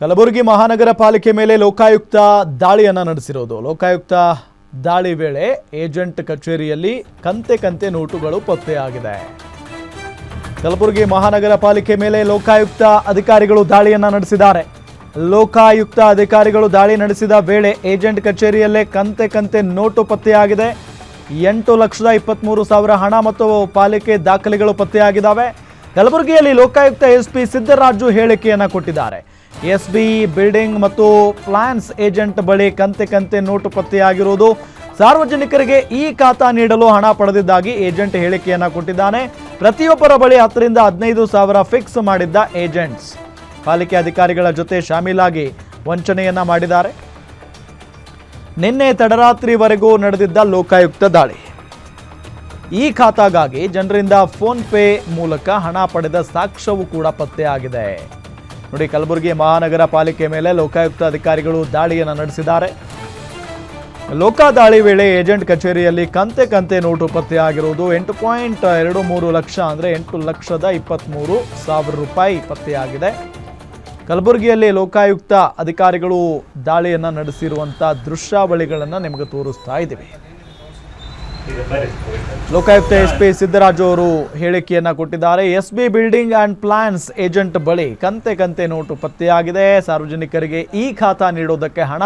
ಕಲಬುರಗಿ ಮಹಾನಗರ ಪಾಲಿಕೆ ಮೇಲೆ ಲೋಕಾಯುಕ್ತ ದಾಳಿಯನ್ನು ನಡೆಸಿರೋದು. ಲೋಕಾಯುಕ್ತ ದಾಳಿ ವೇಳೆ ಏಜೆಂಟ್ ಕಚೇರಿಯಲ್ಲಿ ಕಂತೆ ಕಂತೆ ನೋಟುಗಳು ಪತ್ತೆಯಾಗಿದೆ. ಕಲಬುರಗಿ ಮಹಾನಗರ ಪಾಲಿಕೆ ಮೇಲೆ ಲೋಕಾಯುಕ್ತ ಅಧಿಕಾರಿಗಳು ದಾಳಿಯನ್ನ ನಡೆಸಿದ್ದಾರೆ. ಲೋಕಾಯುಕ್ತ ಅಧಿಕಾರಿಗಳು ದಾಳಿ ನಡೆಸಿದ ವೇಳೆ ಏಜೆಂಟ್ ಕಚೇರಿಯಲ್ಲೇ ಕಂತೆ ಕಂತೆ ನೋಟು ಪತ್ತೆಯಾಗಿದೆ. ಎಂಟು ಲಕ್ಷದ ಇಪ್ಪತ್ತ್ಮೂರು ಸಾವಿರ ಹಣ ಮತ್ತು ಪಾಲಿಕೆ ದಾಖಲೆಗಳು ಪತ್ತೆಯಾಗಿದ್ದಾವೆ. ಕಲಬುರಗಿಯಲ್ಲಿ ಲೋಕಾಯುಕ್ತ ಎಸ್ ಪಿ ಸಿದ್ದರಾಜು ಹೇಳಿಕೆಯನ್ನ ಕೊಟ್ಟಿದ್ದಾರೆ. ಎಸ್ ಬಿ ಬಿಲ್ಡಿಂಗ್ ಮತ್ತು ಪ್ಲಾನ್ಸ್ ಏಜೆಂಟ್ ಬಳಿ ಕಂತೆ ಕಂತೆ ನೋಟು ಪತ್ತೆಯಾಗಿರುವುದು ಸಾರ್ವಜನಿಕರಿಗೆ ಈ ಖಾತಾ ನೀಡಲು ಹಣ ಪಡೆದಿದ್ದಾಗಿ ಏಜೆಂಟ್ ಹೇಳಿಕೆಯನ್ನ ಕೊಟ್ಟಿದ್ದಾನೆ. ಪ್ರತಿಯೊಬ್ಬರ ಬಳಿ ಹತ್ತರಿಂದ ಹದಿನೈದು ಸಾವಿರ ಫಿಕ್ಸ್ ಮಾಡಿದ್ದ ಏಜೆಂಟ್ಸ್. ಪಾಲಿಕೆ ಅಧಿಕಾರಿಗಳ ಜೊತೆ ಶಾಮೀಲಾಗಿ ವಂಚನೆಯನ್ನ ಮಾಡಿದ್ದಾರೆ. ನಿನ್ನೆ ತಡರಾತ್ರಿವರೆಗೂ ನಡೆದಿದ್ದ ಲೋಕಾಯುಕ್ತ ದಾಳಿ. ಈ ಖಾತಾಗಾಗಿ ಜನರಿಂದ ಫೋನ್ ಪೇ ಮೂಲಕ ಹಣ ಪಡೆದ ಸಾಕ್ಷ್ಯವೂ ಕೂಡ ಪತ್ತೆಯಾಗಿದೆ ನೋಡಿ, ಕಲಬುರಗಿ ಮಹಾನಗರ ಪಾಲಿಕೆ ಮೇಲೆ ಲೋಕಾಯುಕ್ತ ಅಧಿಕಾರಿಗಳು ದಾಳಿಯನ್ನು ನಡೆಸಿದ್ದಾರೆ. ಲೋಕಾ ದಾಳಿ ವೇಳೆ ಏಜೆಂಟ್ ಕಚೇರಿಯಲ್ಲಿ ಕಂತೆ ಕಂತೆ ನೋಟು ಪತ್ತೆಯಾಗಿರುವುದು ಎಂಟು ಪಾಯಿಂಟ್ ಎರಡು ಮೂರು ಲಕ್ಷ ಅಂದರೆ ಎಂಟು ಲಕ್ಷದ ಇಪ್ಪತ್ತ್ಮೂರು ಸಾವಿರ ರೂಪಾಯಿ ಪತ್ತೆಯಾಗಿದೆ. ಕಲಬುರಗಿಯಲ್ಲಿ ಲೋಕಾಯುಕ್ತ ಅಧಿಕಾರಿಗಳು ದಾಳಿಯನ್ನು ನಡೆಸಿರುವಂಥ ದೃಶ್ಯಾವಳಿಗಳನ್ನು ನಿಮಗೆ ತೋರಿಸ್ತಾ ಇದ್ದೀವಿ. ಲೋಕಾಯುಕ್ತ ಎಸ್ಪಿ ಸಿದ್ದರಾಜು ಅವರು ಹೇಳಿಕೆಯನ್ನ ಕೊಟ್ಟಿದ್ದಾರೆ. S B building and plans agent ಬಳಿ ಕಂತೆ ಕಂತೆ ನೋಟು ಪತ್ತೆಯಾಗಿದೆ. ಸಾರ್ವಜನಿಕರಿಗೆ ಈ ಖಾತಾ ನೀಡೋದಕ್ಕೆ ಹಣ